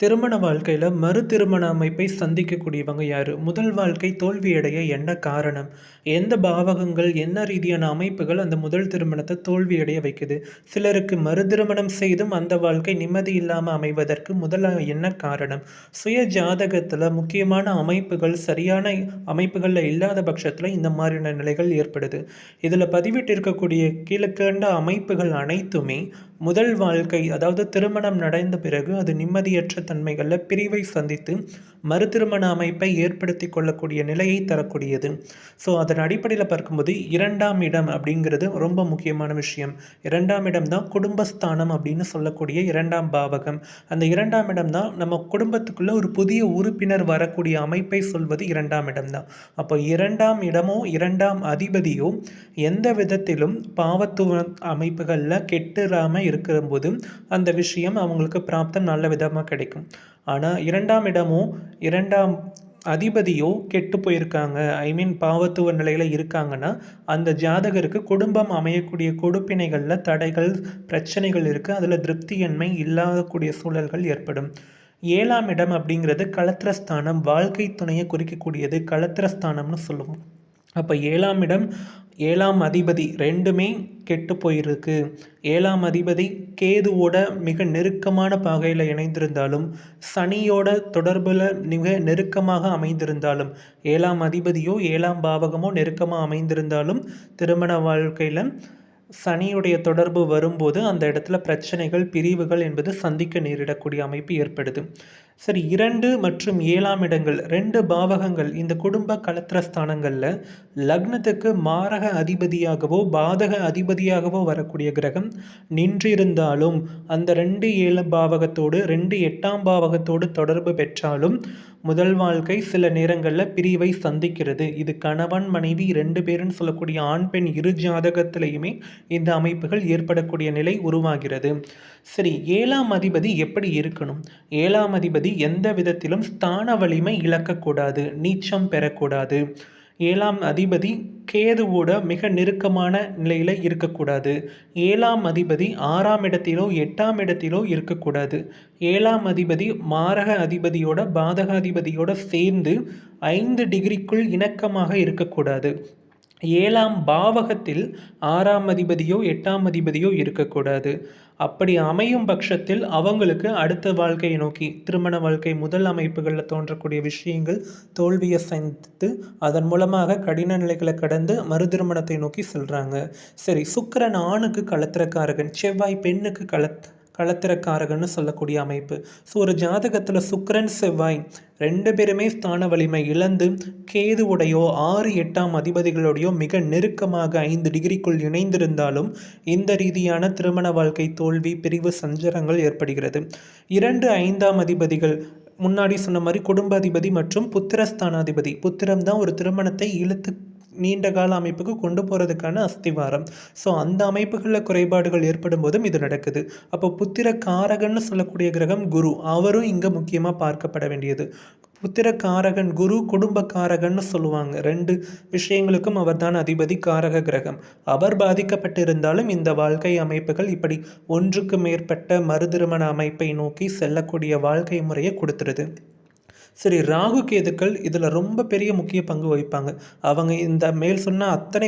திருமண வாழ்க்கையில் மறு திருமண அமைப்பை சந்திக்கக்கூடியவங்க யார்? முதல் வாழ்க்கை தோல்வியடைய என்ன காரணம்? எந்த பாவகங்கள் என்ன ரீதியான அமைப்புகள் அந்த முதல் திருமணத்தை தோல்வியடைய வைக்குது? சிலருக்கு மறு திருமணம் செய்தும் அந்த வாழ்க்கை நிம்மதி இல்லாமல் அமைவதற்கு முதல் என்ன காரணம்? சுய ஜாதகத்தில் முக்கியமான அமைப்புகள் சரியான அமைப்புகளில் இல்லாத பட்சத்தில் இந்த மாதிரியான நிலைகள் ஏற்படுது. இதில் பதிவிட்டிருக்கக்கூடிய கீழக்கண்ட அமைப்புகள் அனைத்துமே முதல் வாழ்க்கை அதாவது திருமணம் நடந்த பிறகு அது நிம்மதியற்ற தன்மைகளில் பிரிவை சந்தித்து மறு திருமண அமைப்பை ஏற்படுத்தி கொள்ளக்கூடிய நிலையை தரக்கூடியது. ஸோ அதன் அடிப்படையில் பார்க்கும்போது இரண்டாம் இடம் அப்படிங்கிறது ரொம்ப முக்கியமான விஷயம். இரண்டாம் இடம் தான் குடும்பஸ்தானம் அப்படின்னு சொல்லக்கூடிய இரண்டாம் பாவகம். அந்த இரண்டாம் இடம் தான் நம்ம குடும்பத்துக்குள்ள ஒரு புதிய உறுப்பினர் வரக்கூடிய அமைப்பை சொல்வது இரண்டாம் இடம் தான். அப்போ இரண்டாம் இடமோ இரண்டாம் அதிபதியோ எந்த விதத்திலும் பாவத்துவ அமைப்புகளில் கெட்டுறாமல் இருக்கும்போது அந்த விஷயம் அவங்களுக்கு பிராப்தம் நல்ல விதமாக கிடைக்கும். ஆனால் இரண்டாம் இடமோ இரண்டாம் அதிபதியோ கெட்டு போயிருக்காங்க. ஐ மீன் பாவத்துவ நிலையில் இருக்காங்கன்னா அந்த ஜாதகருக்கு குடும்பம் அமையக்கூடிய கொடுப்பினைகளில் தடைகள் பிரச்சனைகள் இருக்குது அதில் திருப்தியின்மை இல்லாதக்கூடிய சூழல்கள் ஏற்படும். ஏழாம் இடம் அப்படிங்கிறது களத்திரஸ்தானம் வாழ்க்கை துணையை குறிக்கக்கூடியது களத்திரஸ்தானம்னு சொல்லுவோம். அப்போ ஏழாம் இடம் ஏழாம் அதிபதி ரெண்டுமே கெட்டு போயிருக்கு. ஏழாம் அதிபதி கேதுவோட மிக நெருக்கமான பாகையில் இணைந்திருந்தாலும் சனியோட தொடர்பில் மிக நெருக்கமாக அமைந்திருந்தாலும் ஏழாம் அதிபதியோ ஏழாம் பாவகமோ நெருக்கமாக அமைந்திருந்தாலும் திருமண வாழ்க்கையில் சனியுடைய தொடர்பு வரும்போது அந்த இடத்துல பிரச்சனைகள் பிரிவுகள் என்பது சந்திக்க நேரிடக்கூடிய அமைப்பு ஏற்படுது. சரி இரண்டு மற்றும் ஏழாம் இடங்கள் ரெண்டு பாவகங்கள் இந்த குடும்ப கலத்திரஸ்தானங்களில் லக்னத்துக்கு மாரக அதிபதியாகவோ பாதக அதிபதியாகவோ வரக்கூடிய கிரகம் நின்றிருந்தாலும் அந்த ரெண்டு ஏழு பாவகத்தோடு ரெண்டு எட்டாம் பாவகத்தோடு தொடர்பு பெற்றாலும் முதல் வாழ்க்கை சில நேரங்களில் பிரிவை சந்திக்கிறது. இது கணவன் மனைவி ரெண்டு பேருன்னு சொல்லக்கூடிய ஆண் பெண் இரு ஜாதகத்திலையுமே இந்த அமைப்புகள் ஏற்படக்கூடிய நிலை உருவாகிறது. சரி ஏழாம் அதிபதி எப்படி இருக்கணும்? ஏழாம் அதிபதி எந்த விதத்திலும் ஸ்தான வலிமை இழக்கக்கூடாது நீச்சம் பெறக்கூடாது. ஏழாம் அதிபதி கேதுவோட மிக நெருக்கமான நிலையில் இருக்கக்கூடாது. ஏழாம் அதிபதி ஆறாம் இடத்திலோ எட்டாம் இடத்திலோ இருக்கக்கூடாது. ஏழாம் அதிபதி மாரக அதிபதியோட பாதகாதிபதியோட சேர்ந்து ஐந்து டிகிரிக்குள் இணக்கமாக இருக்கக்கூடாது. ஏழாம் பாவகத்தில் ஆறாம் அதிபதியோ எட்டாம் அதிபதியோ இருக்கக்கூடாது. அப்படி அமையும் பட்சத்தில் அவங்களுக்கு அடுத்த வாழ்க்கையை நோக்கி திருமண வாழ்க்கை முதல் அமைப்புகளில் தோன்றக்கூடிய விஷயங்கள் தோல்வியை சந்தித்து அதன் மூலமாக கடின நிலைகளை கடந்து மறு திருமணத்தை நோக்கி செல்கிறாங்க சரி சுக்கரன் ஆணுக்கு களத்திரக்காரகன் செவ்வாய் பெண்ணுக்கு களத் களத்திரக்காரகன்னு சொல்லக்கூடிய அமைப்பு. ஸோ ஒரு ஜாதகத்தில் சுக்கரன் செவ்வாய் ரெண்டு பேருமே ஸ்தான வலிமை இழந்து கேதுவுடையோ ஆறு எட்டாம் அதிபதிகளுடையோ மிக நெருக்கமாக ஐந்து டிகிரிக்குள் இணைந்திருந்தாலும் இந்த ரீதியான திருமண வாழ்க்கை தோல்வி பிரிவு சஞ்சரங்கள் ஏற்படுகிறது. இரண்டு ஐந்தாம் அதிபதிகள் முன்னாடி சொன்ன மாதிரி குடும்ப அதிபதி மற்றும் புத்திரஸ்தானாதிபதி. புத்திரம் தான் ஒரு திருமணத்தை இழுத்து நீண்ட கால அமைப்புக்கு கொண்டு போகிறதுக்கான அஸ்திவாரம். ஸோ அந்த அமைப்புகளில் குறைபாடுகள் ஏற்படும் போதும் இது நடக்குது. அப்போ புத்திர காரகன்னு சொல்லக்கூடிய கிரகம் குரு. அவரும் இங்கே முக்கியமாக பார்க்கப்பட வேண்டியது. புத்திர காரகன் குரு குடும்ப காரகன்னு சொல்லுவாங்க. ரெண்டு விஷயங்களுக்கும் அவர்தான் அதிபதி காரக கிரகம். அவர் பாதிக்கப்பட்டிருந்தாலும் இந்த வாழ்க்கை அமைப்புகள் இப்படி ஒன்றுக்கு மேற்பட்ட மறுதிருமண அமைப்பை நோக்கி செல்லக்கூடிய வாழ்க்கை முறையை கொடுத்துருது. சரி ராகு கேதுக்கள் இதில் ரொம்ப பெரிய முக்கிய பங்கு வகிப்பாங்க. அவங்க இந்த மேல் சொன்ன அத்தனை